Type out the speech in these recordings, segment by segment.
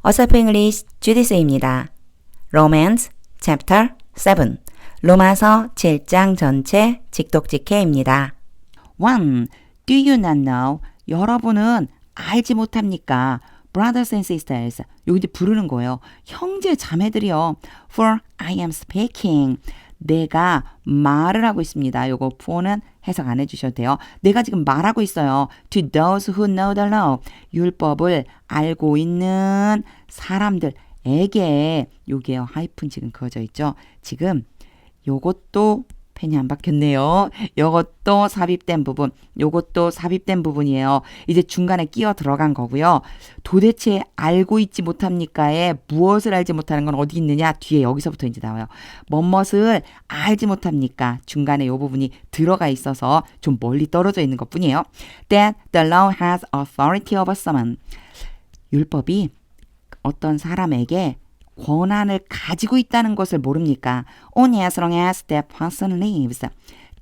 어서프 잉글리시 주디스입니다. Romance Chapter 7 로마서 7장 전체 직독직해입니다. 1. Do you not know? 여러분은 알지 못합니까? Brothers and sisters. 여기 부르는 거예요. 형제 자매들이요. For I am speaking. 내가 말을 하고 있습니다. 요거 for는 해석 안 해주셔도 돼요. 내가 지금 말하고 있어요. To those who know the law. 율법을 알고 있는 사람들에게 요게요. 하이픈 지금 그어져 있죠. 지금 요것도 펜이 안 박혔네요. 요것도 삽입된 부분, 요것도 삽입된 부분이에요. 이제 중간에 끼어 들어간 거고요. 도대체 알고 있지 못합니까에 무엇을 알지 못하는 건 어디 있느냐? 뒤에 여기서부터 이제 나와요. 뭐뭇을 알지 못합니까? 중간에 요 부분이 들어가 있어서 좀 멀리 떨어져 있는 것 뿐이에요. That the law has authority over someone. 율법이 어떤 사람에게 권한을 가지고 있다는 것을 모릅니까? Only as long as that person lives.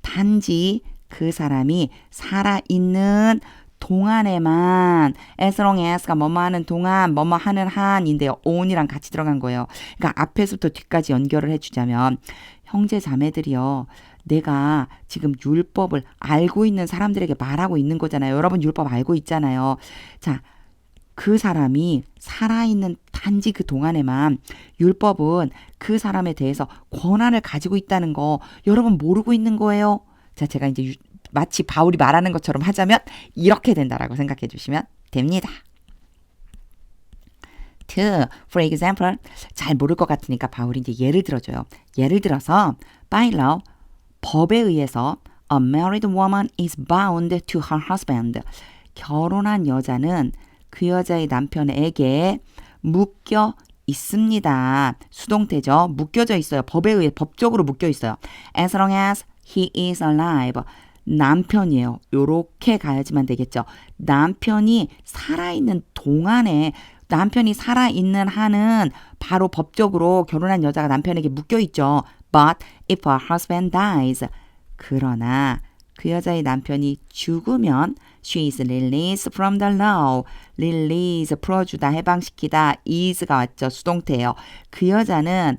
단지 그 사람이 살아있는 동안에만 as long as가 뭐뭐 하는 동안 뭐뭐 하는 한인데요. on이랑 같이 들어간 거예요. 그러니까 앞에서부터 뒤까지 연결을 해주자면 형제 자매들이요. 내가 지금 율법을 알고 있는 사람들에게 말하고 있는 거잖아요. 여러분 율법 알고 있잖아요. 자, 그 사람이 살아있는 단지 그 동안에만 율법은 그 사람에 대해서 권한을 가지고 있다는 거 여러분 모르고 있는 거예요. 자, 제가 이제 유, 마치 바울이 말하는 것처럼 하자면 이렇게 된다라고 생각해 주시면 됩니다. 2. For example, 잘 모를 것 같으니까 바울이 이제 예를 들어줘요. 예를 들어서 by law, 법에 의해서 a married woman is bound to her husband. 결혼한 여자는 그 여자의 남편에게 묶여 있습니다. 수동태죠. 묶여져 있어요. 법에 의해 법적으로 묶여 있어요. As long as he is alive. 남편이에요. 요렇게 가야지만 되겠죠. 남편이 살아있는 동안에 남편이 살아있는 한은 바로 법적으로 결혼한 여자가 남편에게 묶여 있죠. But if her husband dies. 그러나 그 여자의 남편이 죽으면 she is released from the law. release 풀어주다 해방시키다 is가 왔죠. 수동태예요. 그 여자는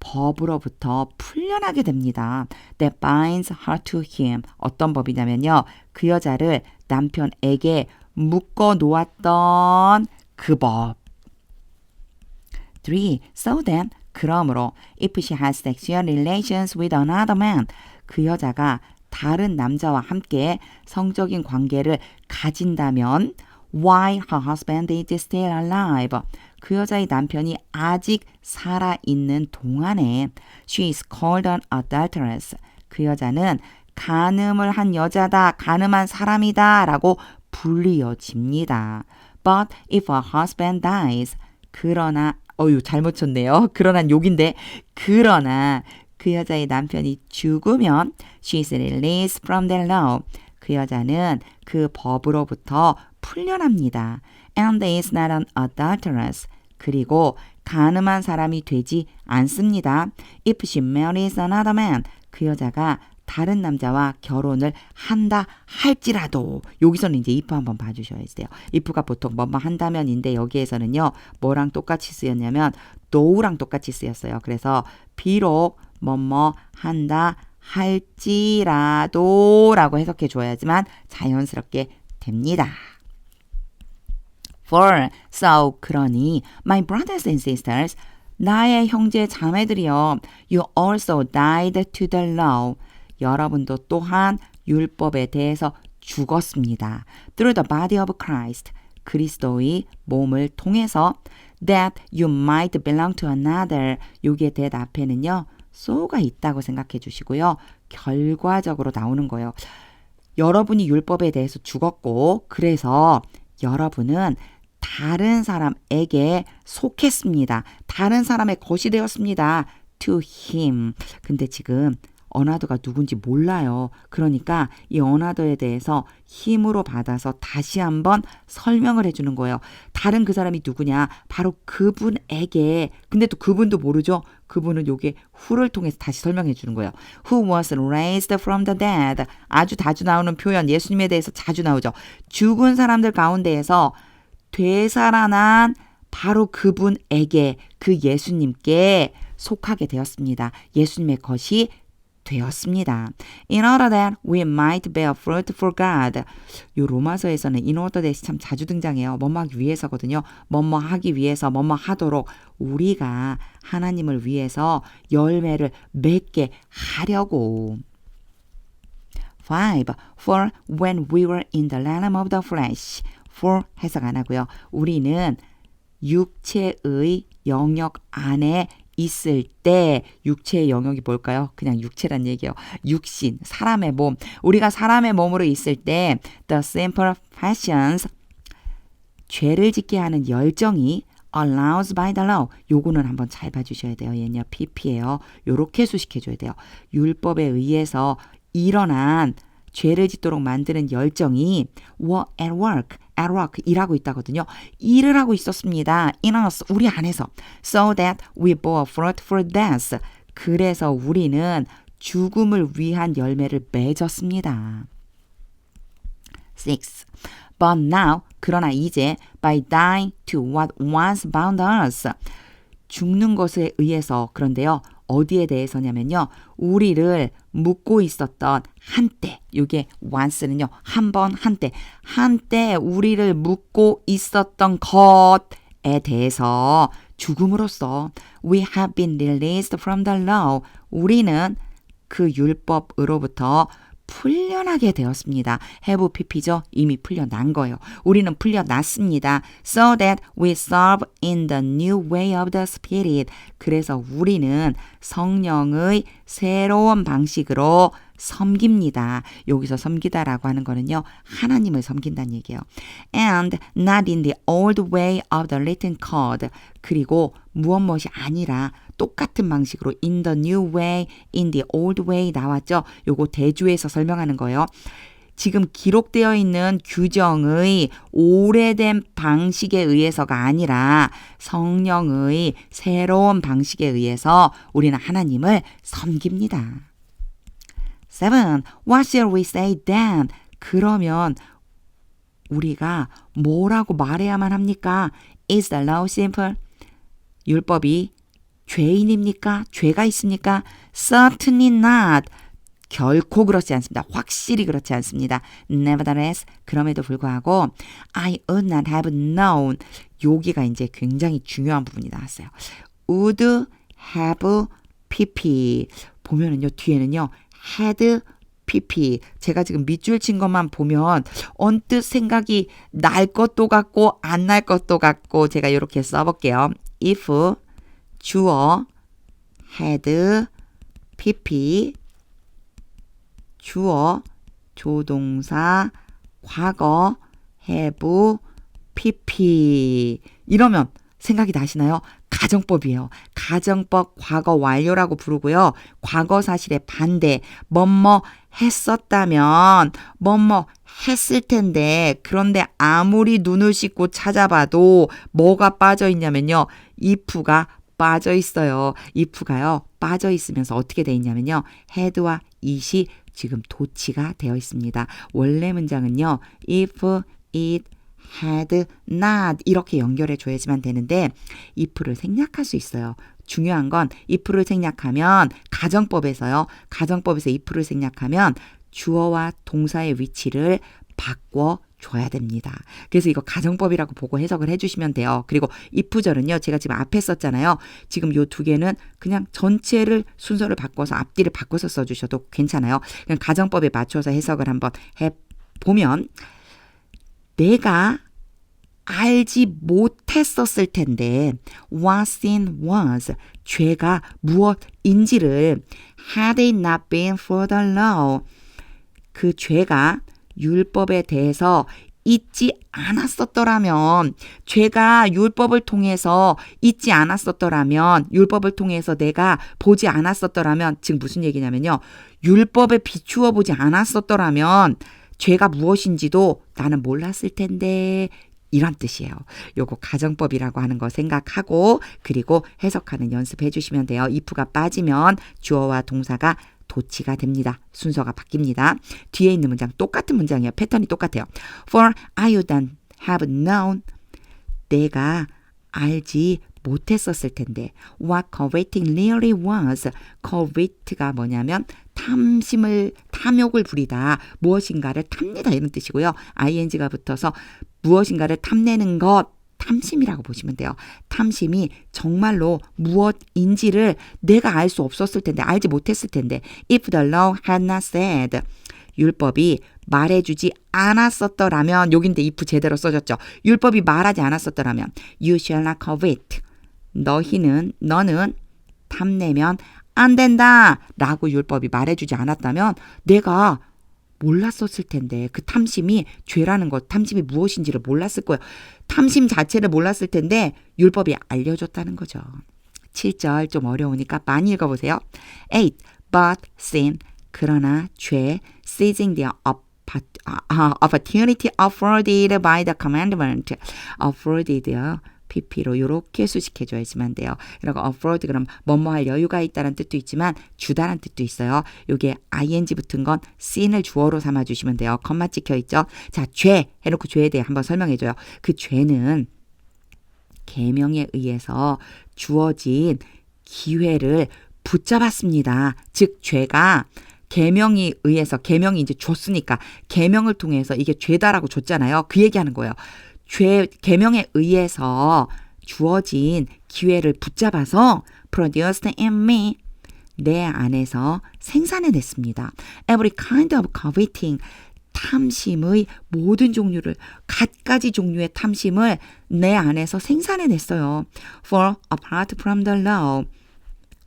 법으로부터 풀려나게 됩니다. That binds her to him. 어떤 법이냐면요. 그 여자를 남편에게 묶어 놓았던 그 법. 3. So then, 그러므로 if she has sexual relations with another man, 그 여자가 다른 남자와 함께 성적인 관계를 가진다면 while her husband is still alive. 그 여자의 남편이 아직 살아있는 동안에 she is called an adulteress. 그 여자는 간음을 한 여자다, 간음한 사람이다 라고 불리어집니다. But if her husband dies, 그러나 어유 잘못 쳤네요. 그러나 욕인데 그러나 그 여자의 남편이 죽으면 she is released from the law. 그 여자는 그 법으로부터 풀려납니다. And is not an adulteress. 그리고 가늠한 사람이 되지 않습니다. If she marries another man. 그 여자가 다른 남자와 결혼을 한다 할지라도 여기서는 이제 if 한번 봐주셔야 돼요. if가 보통 뭐뭐 한다면인데 여기에서는요 뭐랑 똑같이 쓰였냐면 thought랑 똑같이 쓰였어요. 그래서 비록 뭐뭐 한다 할지라도 라고 해석해 줘야지만 자연스럽게 됩니다. For so 그러니 my brothers and sisters 나의 형제 자매들이여 you also died to the law 여러분도 또한 율법에 대해서 죽었습니다. Through the body of Christ 그리스도의 몸을 통해서 that you might belong to another 여기에 대해 앞에는요 so가 있다고 생각해 주시고요. 결과적으로 나오는 거예요. 여러분이 율법에 대해서 죽었고 그래서 여러분은 다른 사람에게 속했습니다. 다른 사람의 것이 되었습니다. to him. 근데 지금 어나더가 누군지 몰라요. 그러니까 이 어나더에 대해서 힘으로 받아서 다시 한번 설명을 해주는 거예요. 다른 그 사람이 누구냐? 바로 그분에게. 근데 또 그분도 모르죠? 그분은 요게 who를 통해서 다시 설명해 주는 거예요. Who was raised from the dead. 아주 자주 나오는 표현, 예수님에 대해서 자주 나오죠. 죽은 사람들 가운데에서 되살아난 바로 그분에게 그 예수님께 속하게 되었습니다. 예수님의 것이 되었습니다. In order that we might bear fruit for God. 요 로마서에서는 in order that이 참 자주 등장해요. 뭐뭐 하기 위해서거든요. 뭐뭐 하기 위해서, 뭐뭐 하도록 우리가 하나님을 위해서 열매를 맺게 하려고. 5. For when we were in the realm of the flesh. For 해석 안 하고요. 우리는 육체의 영역 안에 있을 때 육체의 영역이 뭘까요? 그냥 육체란 얘기예요. 육신, 사람의 몸. 우리가 사람의 몸으로 있을 때 the simple passions 죄를 짓게 하는 열정이 allows by the law. 요거는 한번 잘 봐주셔야 돼요. 얘는요, pp예요. 요렇게 수식해줘야 돼요. 율법에 의해서 일어난 죄를 짓도록 만드는 열정이 were at work, at work 일하고 있다거든요. 일을 하고 있었습니다. in us, 우리 안에서. So that we bore fruit for death. 그래서 우리는 죽음을 위한 열매를 맺었습니다. 6. But now, 그러나 이제 by dying to what once bound us. 죽는 것에 의해서 그런데요. 어디에 대해서냐면요. 우리를 묶고 있었던 한때, 요게 once는요. 한 번, 한때. 한때 우리를 묶고 있었던 것에 대해서 죽음으로써 we have been released from the law. 우리는 그 율법으로부터 풀려나게 되었습니다. have pp죠. 이미 풀려난 거예요. 우리는 풀려났습니다. So that we serve in the new way of the Spirit. 그래서 우리는 성령의 새로운 방식으로 섬깁니다. 여기서 섬기다라고 하는 거는요. 하나님을 섬긴다는 얘기예요. And not in the old way of the written code. 그리고 무엇 무엇이 아니라 똑같은 방식으로 in the new way, in the old way 나왔죠. 요거 대주에서 설명하는 거예요. 지금 기록되어 있는 규정의 오래된 방식에 의해서가 아니라 성령의 새로운 방식에 의해서 우리는 하나님을 섬깁니다. 7. What shall we say then? 그러면 우리가 뭐라고 말해야만 합니까? Is the law simple? 율법이 죄인입니까? 죄가 있습니까? Certainly not. 결코 그렇지 않습니다. 확실히 그렇지 않습니다. Nevertheless, 그럼에도 불구하고 I would not have known. 여기가 이제 굉장히 중요한 부분이 나왔어요. would have pp. 보면은요, 뒤에는요, had pp. 제가 지금 밑줄 친 것만 보면 언뜻 생각이 날 것도 같고 안 날 것도 같고 제가 이렇게 써볼게요. if 주어 had pp 주어 조동사 과거 have pp 이러면 생각이 나시나요? 가정법이에요. 가정법 과거 완료라고 부르고요. 과거 사실의 반대 뭐뭐 했었다면 뭐뭐 했을 텐데 그런데 아무리 눈을 씻고 찾아봐도 뭐가 빠져 있냐면요. if가 빠져 있어요. if가요. 빠져 있으면서 어떻게 돼 있냐면요. had와 it이 지금 도치가 되어 있습니다. 원래 문장은요. if it had not 이렇게 연결해 줘야지만 되는데 if를 생략할 수 있어요. 중요한 건 if를 생략하면 가정법에서요. 가정법에서 if를 생략하면 주어와 동사의 위치를 바꿔 줘야 됩니다. 그래서 이거 가정법이라고 보고 해석을 해주시면 돼요. 그리고 if절은요, 제가 지금 앞에 썼잖아요. 지금 요 두 개는 그냥 전체를 순서를 바꿔서 앞뒤를 바꿔서 써주셔도 괜찮아요. 그냥 가정법에 맞춰서 해석을 한번 해 보면 내가 알지 못했었을 텐데 what sin was 죄가 무엇인지를 had it not been for the law 그 죄가 율법에 대해서 잊지 않았었더라면 죄가 율법을 통해서 잊지 않았었더라면 율법을 통해서 내가 보지 않았었더라면 지금 무슨 얘기냐면요. 율법에 비추어 보지 않았었더라면 죄가 무엇인지도 나는 몰랐을 텐데 이런 뜻이에요. 요거 가정법이라고 하는 거 생각하고 그리고 해석하는 연습해 주시면 돼요. if가 빠지면 주어와 동사가 도치가 됩니다. 순서가 바뀝니다. 뒤에 있는 문장 똑같은 문장이에요. 패턴이 똑같아요. For I would have known 내가 알지 못했었을 텐데 what coveting really was covet가 뭐냐면 탐심을 탐욕을 부리다 무엇인가를 탑니다 이런 뜻이고요 ing가 붙어서 무엇인가를 탐내는 것 탐심이라고 보시면 돼요. 탐심이 정말로 무엇인지를 내가 알 수 없었을 텐데, 알지 못했을 텐데, if the law had not said, 율법이 말해주지 않았었더라면, 여긴데 if 제대로 써졌죠. 율법이 말하지 않았었더라면, you shall not covet. 너희는, 너는 탐내면 안 된다! 라고 율법이 말해주지 않았다면, 내가 몰랐었을 텐데 그 탐심이 죄라는 것, 탐심이 무엇인지를 몰랐을 거예요. 탐심 자체를 몰랐을 텐데 율법이 알려줬다는 거죠. 7절 좀 어려우니까 많이 읽어보세요. 8. But sin 그러나 죄 seizing the opportunity afforded by the commandment afforded요. PP로 이렇게 수식해줘야지만 돼요. 그리고 afford 그럼 뭐뭐 할 여유가 있다는 뜻도 있지만 주다란 뜻도 있어요. 요게 ing 붙은 건 sin을 주어로 삼아주시면 돼요. 컴마 찍혀 있죠. 자, 죄 해놓고 죄에 대해 한번 설명해줘요. 그 죄는 계명에 의해서 주어진 기회를 붙잡았습니다. 즉 죄가 계명이 의해서 계명이 이제 줬으니까 계명을 통해서 이게 죄다라고 줬잖아요. 그 얘기하는 거예요. 죄 계명에 의해서 주어진 기회를 붙잡아서 produced in me 내 안에서 생산해냈습니다. Every kind of coveting 탐심의 모든 종류를 갖가지 종류의 탐심을 내 안에서 생산해냈어요. For apart from the law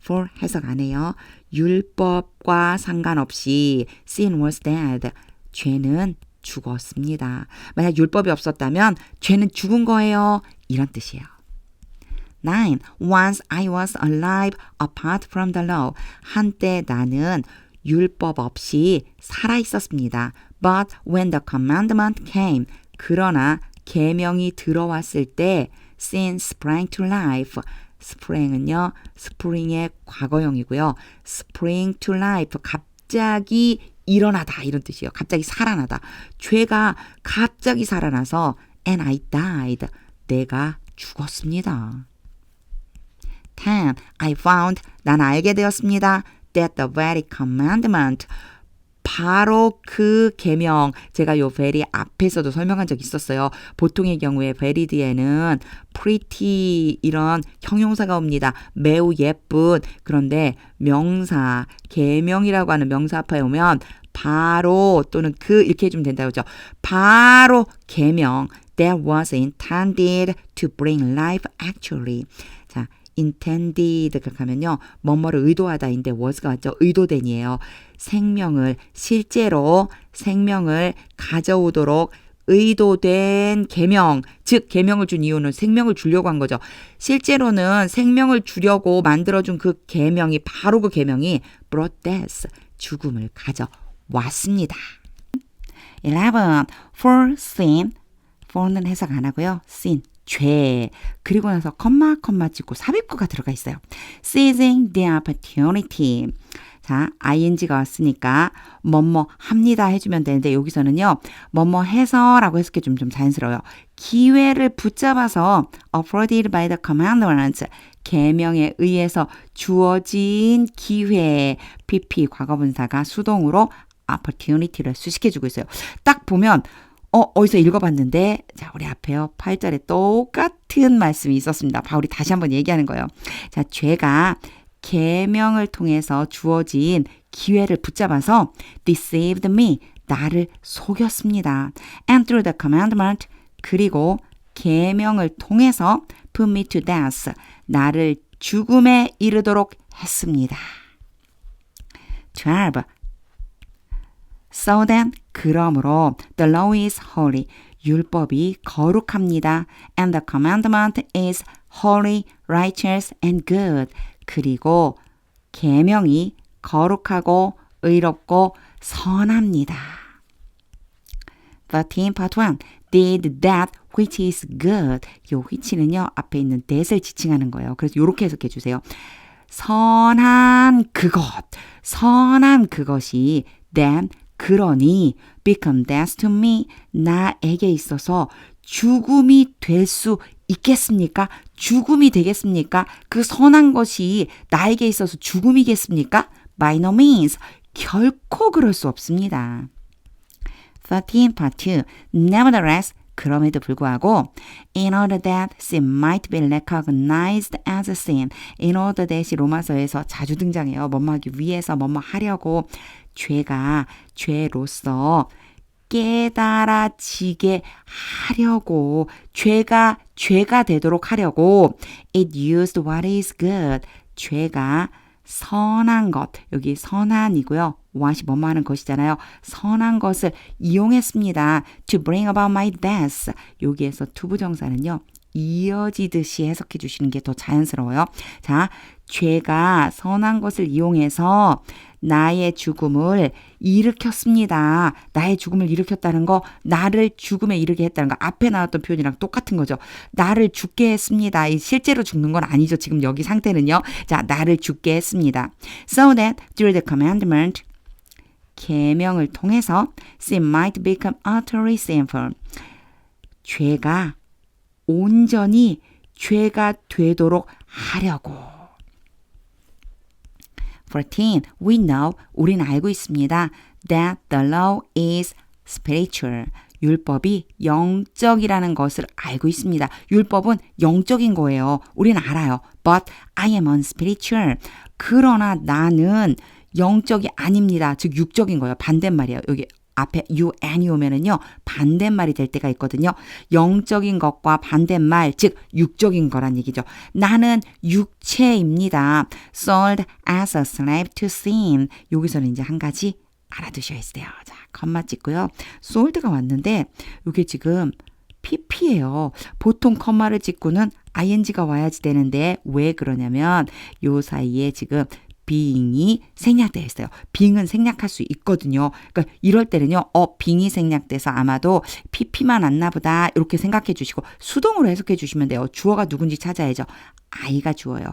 for 해석 안 해요. 율법과 상관없이 sin was dead. 죄는 죽었습니다. 만약 율법이 없었다면 죄는 죽은 거예요. 이런 뜻이에요. 9. Once I was alive apart from the law. 한때 나는 율법 없이 살아 있었습니다. But when the commandment came. 그러나 계명이 들어왔을 때 sin sprang to life. 스프링은요, 스프링의 과거형이고요. spring to life, 갑자기 일어나다 이런 뜻이에요. 갑자기 살아나다. 죄가 갑자기 살아나서 and I died. 내가 죽었습니다. 10. I found 난 알게 되었습니다. that the very commandment 바로 그 계명 제가 요 very 앞에서도 설명한 적 있었어요. 보통의 경우에 very 뒤에는 pretty 이런 형용사가 옵니다. 매우 예쁜 그런데 명사 계명이라고 하는 명사 앞에 오면 바로 또는 그 이렇게 해주면 된다고 그죠. 바로 계명 that was intended to bring life actually. 자, intended 가면요. 뭐뭐를 의도하다인데 was가 왔죠. 의도된이에요. 생명을 실제로 생명을 가져오도록 의도된 계명, 즉 계명을 준 이유는 생명을 주려고 한 거죠. 실제로는 생명을 주려고 만들어 준 그 계명이 바로 그 계명이 brought death, 죽음을 가져왔습니다. 11. For sin, for는 해석 안 하고요. sin, 죄. 그리고 나서 컴마 컴마 찍고 삽입구가 들어가 있어요. seizing the opportunity. 자, ing가 왔으니까 뭐뭐 합니다 해주면 되는데 여기서는요. 뭐뭐 해서라고 해석해 주면 좀 자연스러워요. 기회를 붙잡아서 afforded by the commandments 계명에 의해서 주어진 기회 pp 과거분사가 수동으로 opportunity를 수식해 주고 있어요. 딱 보면 어, 어디서 읽어봤는데, 자, 우리 앞에요. 8절에 똑같은 말씀이 있었습니다. 바울이 다시 한번 얘기하는 거예요. 자, 죄가 계명을 통해서 주어진 기회를 붙잡아서 deceived me, 나를 속였습니다. And through the commandment, 그리고 계명을 통해서 put me to death, 나를 죽음에 이르도록 했습니다. 12. So then, 그러므로 the law is holy. 율법이 거룩합니다. And the commandment is holy, righteous, and good. 그리고 계명이 거룩하고 의롭고 선합니다. 13 part 1 did that which is good. 요 which는요 앞에 있는 that을 지칭하는 거예요. 그래서 요렇게 해석해 주세요. 선한 그것, 선한 그것이 then 그러니 become death to me 나에게 있어서 죽음이 될 수 있겠습니까? 죽음이 되겠습니까? 그 선한 것이 나에게 있어서 죽음이겠습니까? By no means. 결코 그럴 수 없습니다. 13 part 2. Nevertheless, 그럼에도 불구하고 in order that sin might be recognized as a sin in order that이 로마서에서 자주 등장해요. 뭐뭐 하기 위해서 뭐뭐 하려고 죄가 죄로서 깨달아지게 하려고 죄가 죄가 되도록 하려고 it used what is good 죄가 선한 것 여기 선한이고요. what이 뭐뭐 하는 것이잖아요. 선한 것을 이용했습니다. to bring about my death 여기에서 투부정사는요. 이어지듯이 해석해 주시는 게 더 자연스러워요. 자, 죄가 선한 것을 이용해서 나의 죽음을 일으켰습니다. 나의 죽음을 일으켰다는 거, 나를 죽음에 이르게 했다는 거, 앞에 나왔던 표현이랑 똑같은 거죠. 나를 죽게 했습니다. 이 실제로 죽는 건 아니죠. 지금 여기 상태는요. 자, 나를 죽게 했습니다. So that through the commandment, 계명을 통해서 sin might become utterly sinful. 죄가 온전히 죄가 되도록 하려고. 14. We know, 우린 알고 있습니다. That the law is spiritual. 율법이 영적이라는 것을 알고 있습니다. 율법은 영적인 거예요. 우린 알아요. But I am unspiritual. 그러나 나는 영적이 아닙니다. 즉 육적인 거예요. 반대말이에요. 여기 앞에 you and이 오면은요 반대말이 될 때가 있거든요. 영적인 것과 반대말 즉 육적인 거란 얘기죠. 나는 육체입니다. sold as a slave to sin. 여기서는 이제 한 가지 알아두셔야 돼요. 자, 컴마 찍고요. sold가 왔는데 이게 지금 pp예요. 보통 컴마를 찍고는 ing가 와야지 되는데 왜 그러냐면 요 사이에 지금 being이 생략되어 있어요. being은 생략할 수 있거든요. 그러니까 이럴 때는요. 어, being이 생략돼서 아마도 pp만 왔나 보다 이렇게 생각해 주시고 수동으로 해석해 주시면 돼요. 주어가 누군지 찾아야죠. 아이가 주어요.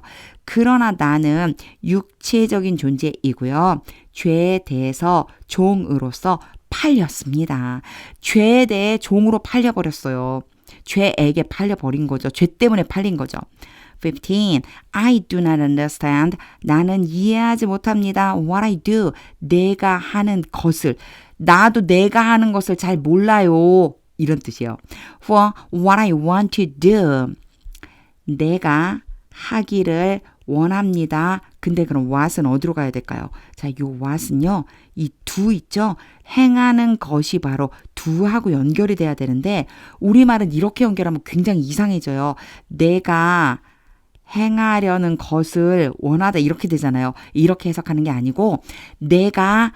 그러나 나는 육체적인 존재이고요. 죄에 대해서 종으로서 팔렸습니다. 죄에 대해 종으로 팔려버렸어요. 죄에게 팔려버린 거죠. 죄 때문에 팔린 거죠. 15. I do not understand. 나는 이해하지 못합니다. What I do. 내가 하는 것을. 나도 내가 하는 것을 잘 몰라요. 이런 뜻이에요. For what I want to do. 내가 하기를 원합니다. 근데 그럼 what은 어디로 가야 될까요? 자, 요 what은요. 이 do 있죠? 행하는 것이 바로 do하고 연결이 돼야 되는데 우리말은 이렇게 연결하면 굉장히 이상해져요. 내가 행하려는 것을 원하다 이렇게 되잖아요. 이렇게 해석하는 게 아니고 내가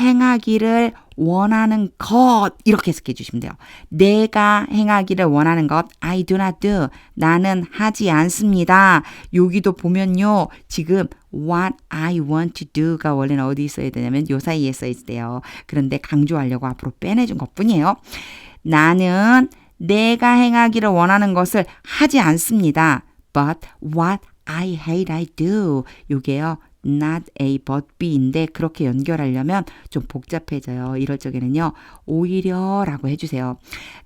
행하기를 원하는 것 이렇게 해석해 주시면 돼요. 내가 행하기를 원하는 것 I do not do 나는 하지 않습니다. 여기도 보면요. 지금 what I want to do가 원래는 어디 있어야 되냐면 요 사이에 써 있어요. 그런데 강조하려고 앞으로 빼내준 것뿐이에요. 나는 내가 행하기를 원하는 것을 하지 않습니다. But what I hate I do. 요게요. not A but B인데 그렇게 연결하려면 좀 복잡해져요. 이럴 적에는요. 오히려 라고 해주세요.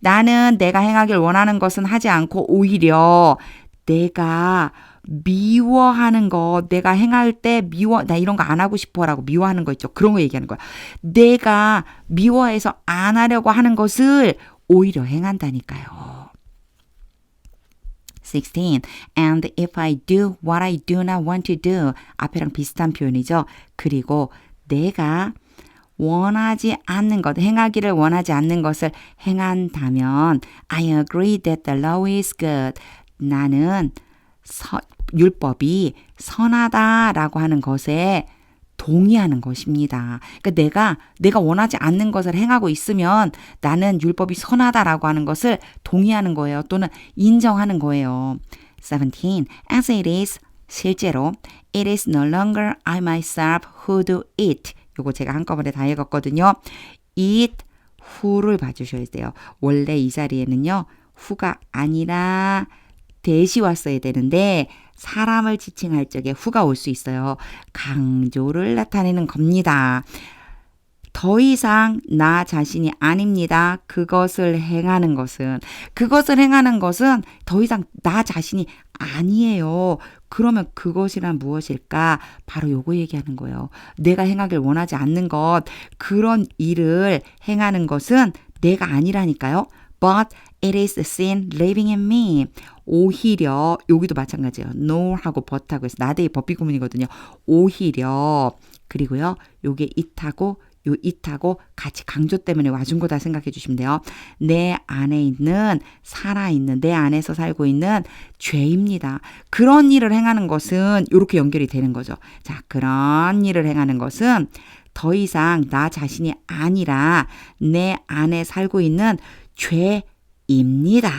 나는 내가 행하길 원하는 것은 하지 않고 오히려 내가 미워하는 거, 내가 행할 때 미워, 나 이런 거 안 하고 싶어 라고 미워하는 거 있죠. 그런 거 얘기하는 거야. 내가 미워해서 안 하려고 하는 것을 오히려 행한다니까요. 16. And if I do what I do not want to do. 앞에랑 비슷한 표현이죠. 그리고 내가 원하지 않는 것, 행하기를 원하지 않는 것을 행한다면 I agree that the law is good. 나는 서, 율법이 선하다라고 하는 것에 동의하는 것입니다. 그러니까 내가 내가 원하지 않는 것을 행하고 있으면 나는 율법이 선하다라고 하는 것을 동의하는 거예요. 또는 인정하는 거예요. 17. As it is 실제로 it is no longer I myself who do it. 요거 제가 한꺼번에 다 읽었거든요. it who를 봐주셔야 돼요. 원래 이 자리에는요. who가 아니라 대시 왔어야 되는데 사람을 지칭할 적에 후가 올 수 있어요. 강조를 나타내는 겁니다. 더 이상 나 자신이 아닙니다. 그것을 행하는 것은 그것을 행하는 것은 더 이상 나 자신이 아니에요. 그러면 그것이란 무엇일까? 바로 요거 얘기하는 거예요. 내가 행하길 원하지 않는 것, 그런 일을 행하는 것은 내가 아니라니까요. But it is sin living in me. 오히려 여기도 마찬가지예요. no 하고 but 하고 해서 나대의 법비 구문이거든요. 오히려 그리고요. 요게 it하고 요 it하고 같이 강조 때문에 와준 거다 생각해 주시면 돼요. 내 안에 있는 살아있는 내 안에서 살고 있는 죄입니다. 그런 일을 행하는 것은 이렇게 연결이 되는 거죠. 자, 그런 일을 행하는 것은 더 이상 나 자신이 아니라 내 안에 살고 있는 죄 입니다.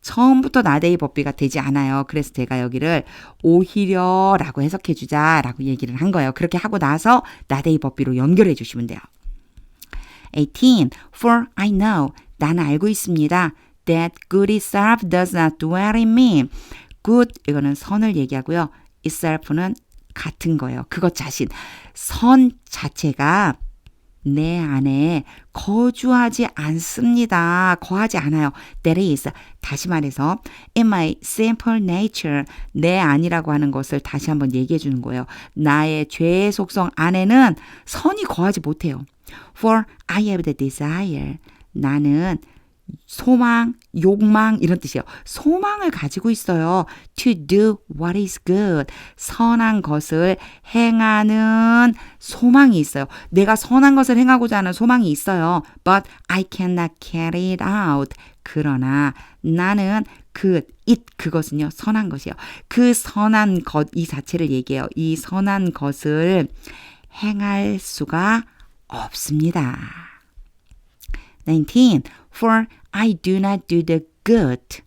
처음부터 나대의 법비가 되지 않아요. 그래서 제가 여기를 오히려 라고 해석해 주자 라고 얘기를 한 거예요. 그렇게 하고 나서 나대의 법비로 연결해 주시면 돼요. 18. For I know. 나는 알고 있습니다. That good itself does not dwell in me. good 이거는 선을 얘기하고요. itself는 같은 거예요. 그것 자신. 선 자체가 내 안에 거주하지 않습니다. 거하지 않아요. That is, 다시 말해서, in my simple nature, 내 안이라고 하는 것을 다시 한번 얘기해 주는 거예요. 나의 죄의 속성 안에는 선이 거하지 못해요. For I have the desire. 나는 소망, 욕망 이런 뜻이에요. 소망을 가지고 있어요. To do what is good. 선한 것을 행하는 소망이 있어요. 내가 선한 것을 행하고자 하는 소망이 있어요. But I cannot carry it out. 그러나 나는 그 it 그것은요 선한 것이요. 그 선한 것 이 자체를 얘기해요. 이 선한 것을 행할 수가 없습니다. 19. For I do not do the good.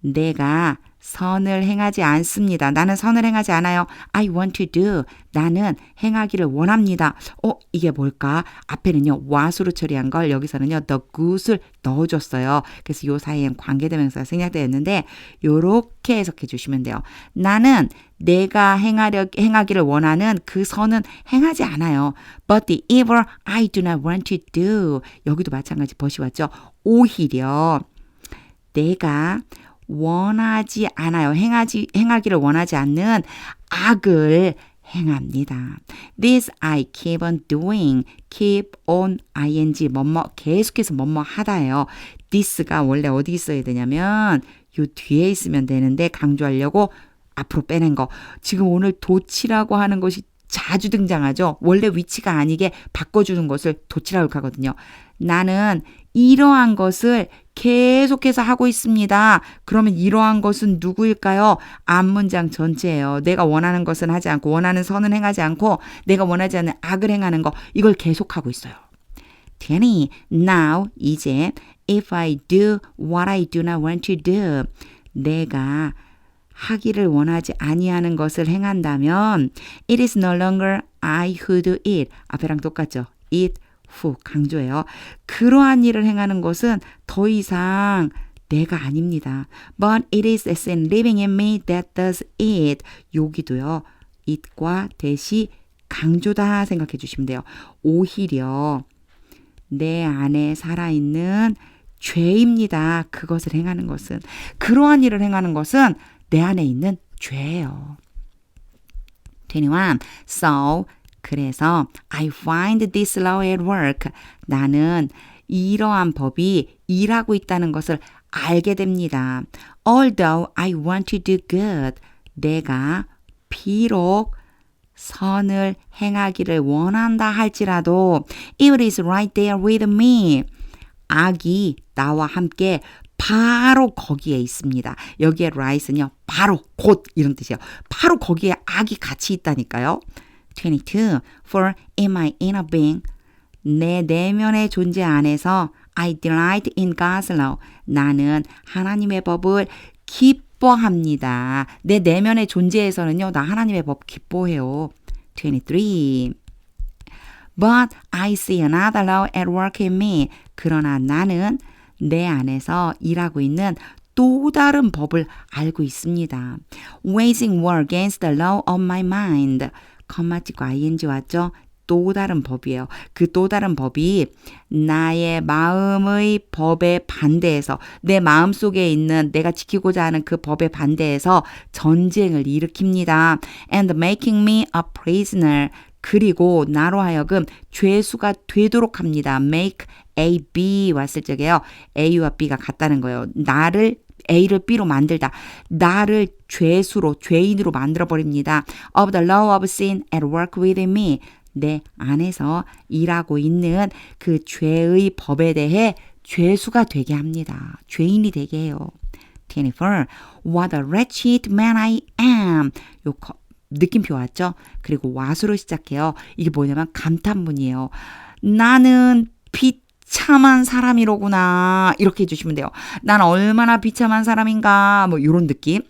내가 선을 행하지 않습니다. 나는 선을 행하지 않아요. I want to do. 나는 행하기를 원합니다. 어, 이게 뭘까? 앞에는요, what으로 처리한 걸 여기서는요, the good을 넣어줬어요. 그래서 요 사이엔 관계대명사가 생략되었는데, 요렇게 해석해 주시면 돼요. 나는 내가 행하려, 행하기를 원하는 그 선은 행하지 않아요. But the evil I do not want to do. 여기도 마찬가지 벗이 왔죠. 오히려 내가 원하지 않아요. 행하지, 행하기를 원하지 않는 악을 행합니다. This I keep on doing. keep on ing 뭐뭐 계속해서 뭐뭐 하다예요. this가 원래 어디 있어야 되냐면 요 뒤에 있으면 되는데 강조하려고 앞으로 빼낸 거. 지금 오늘 도치라고 하는 것이 자주 등장하죠. 원래 위치가 아니게 바꿔주는 것을 도치라고 하거든요. 나는 이러한 것을 계속해서 하고 있습니다. 그러면 이러한 것은 누구일까요? 앞 문장 전체예요. 내가 원하는 것은 하지 않고 원하는 선은 행하지 않고 내가 원하지 않는 악을 행하는 거 이걸 계속하고 있어요. 20. Now 이제 if I do what I do not want to do 내가 하기를 원하지 아니하는 것을 행한다면 it is no longer I who do it 앞에랑 똑같죠. it who 강조해요. 그러한 일을 행하는 것은 더 이상 내가 아닙니다. But it is sin living in me that does it. 여기도요. it과 대시 강조다 생각해 주시면 돼요. 오히려 내 안에 살아있는 죄입니다. 그것을 행하는 것은. 그러한 일을 행하는 것은 내 안에 있는 죄예요. 21. So, 그래서 I find this law at work. 나는 이러한 법이 일하고 있다는 것을 알게 됩니다. Although I want to do good. 내가 비록 선을 행하기를 원한다 할지라도 it is right there with me. 악이 나와 함께 바로 거기에 있습니다. 여기에 right은요. 바로 곧 이런 뜻이에요. 바로 거기에 악이 같이 있다니까요. 22. For in my inner being 내 내면의 존재 안에서 I delight in God's law. 나는 하나님의 법을 기뻐합니다. 내 내면의 존재에서는요. 나 하나님의 법 기뻐해요. 23. But I see another law at work in me. 그러나 나는 내 안에서 일하고 있는 또 다른 법을 알고 있습니다. Waging war against the law of my mind. 컴마 찍고 ing 왔죠? 또 다른 법이에요. 그 또 다른 법이 나의 마음의 법에 반대해서 내 마음 속에 있는 내가 지키고자 하는 그 법에 반대해서 전쟁을 일으킵니다. And making me a prisoner. 그리고 나로 하여금 죄수가 되도록 합니다. make A, B 왔을 적에요. A와 B가 같다는 거예요. 나를 A를 B로 만들다. 나를 죄수로, 죄인으로 만들어버립니다. Of the law of sin at work within me. 내 안에서 일하고 있는 그 죄의 법에 대해 죄수가 되게 합니다. 죄인이 되게 해요. 24. What a wretched man I am. 요 거- 느낌표 왔죠? 그리고 와수로 시작해요. 이게 뭐냐면 감탄문이에요. 나는 비참한 사람이로구나. 이렇게 해주시면 돼요. 난 얼마나 비참한 사람인가. 뭐, 요런 느낌.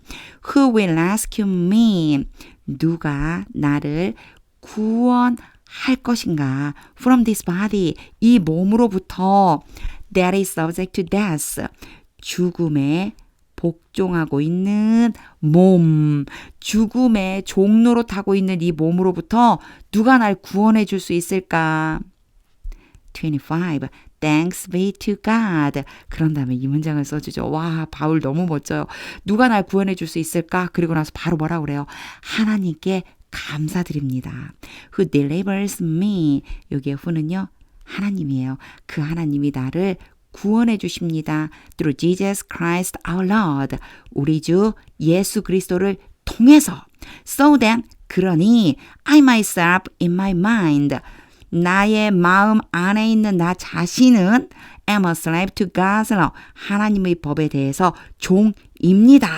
Who will rescue me? 누가 나를 구원할 것인가? From this body. 이 몸으로부터 that is subject to death. 죽음에 복종하고 있는 몸, 죽음의 종로로 타고 있는 이 몸으로부터 누가 날 구원해 줄 수 있을까? 25. Thanks be to God. 그런 다음에 이 문장을 써주죠. 와, 바울 너무 멋져요. 누가 날 구원해 줄 수 있을까? 그리고 나서 바로 뭐라 그래요? 하나님께 감사드립니다. Who delivers me. 여기에 who는요, 하나님이에요. 그 하나님이 나를 구원해 주십니다. Through Jesus Christ our Lord. 우리 주 예수 그리스도를 통해서. So then, 그러니 I myself in my mind. 나의 마음 안에 있는 나 자신은 am a slave to God's law. 하나님의 법에 대해서 종입니다.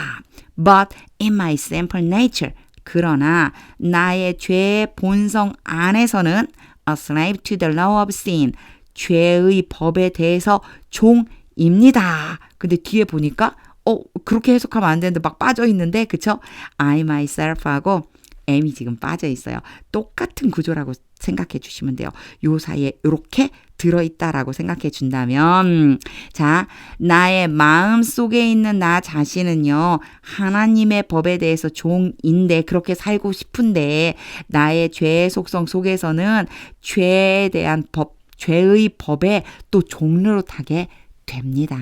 But in my sinful nature. 그러나 나의 죄의 본성 안에서는 a slave to the law of sin. 죄의 법에 대해서 종입니다. 근데 뒤에 보니까 어 그렇게 해석하면 안 되는데 막 빠져 있는데 그쵸? I myself하고 M이 지금 빠져 있어요. 똑같은 구조라고 생각해 주시면 돼요. 요 사이에 이렇게 들어있다라고 생각해 준다면, 자, 나의 마음 속에 있는 나 자신은요, 하나님의 법에 대해서 종인데, 그렇게 살고 싶은데, 나의 죄의 속성 속에서는 죄에 대한 법, 죄의 법에 또 종로로 타게 됩니다.